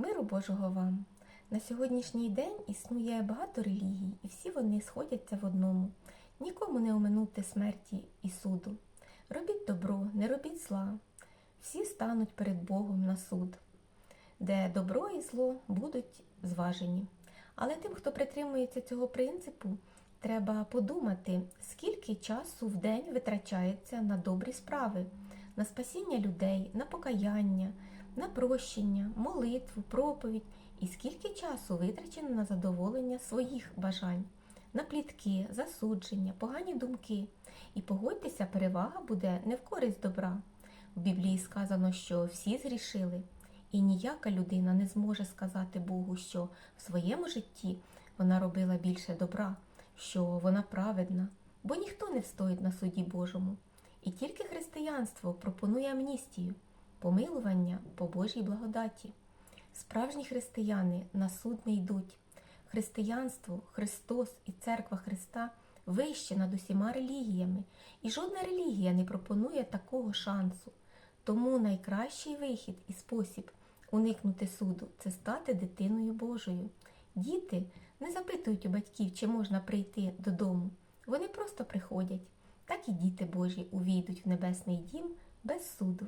Миру Божого вам! На сьогоднішній день існує багато релігій, і всі вони сходяться в одному. Нікому не оминути смерті і суду. Робіть добро, не робіть зла. Всі стануть перед Богом на суд, де добро і зло будуть зважені. Але тим, хто притримується цього принципу, треба подумати, скільки часу в день витрачається на добрі справи, на спасіння людей, на покаяння, на прощення, молитву, проповідь, і скільки часу витрачено на задоволення своїх бажань, на плітки, засудження, погані думки. І погодьтеся, перевага буде не в користь добра. В Біблії сказано, що всі згрішили, і ніяка людина не зможе сказати Богу, що в своєму житті вона робила більше добра, що вона праведна, бо ніхто не встоїть на суді Божому. І тільки християнство пропонує амністію, помилування по Божій благодаті. Справжні християни на суд не йдуть. Християнство, Христос і Церква Христа вище над усіма релігіями, і жодна релігія не пропонує такого шансу. Тому найкращий вихід і спосіб уникнути суду це стати дитиною Божою. Діти не запитують у батьків, чи можна прийти додому. Вони просто приходять. Так і діти Божі увійдуть в небесний дім без суду.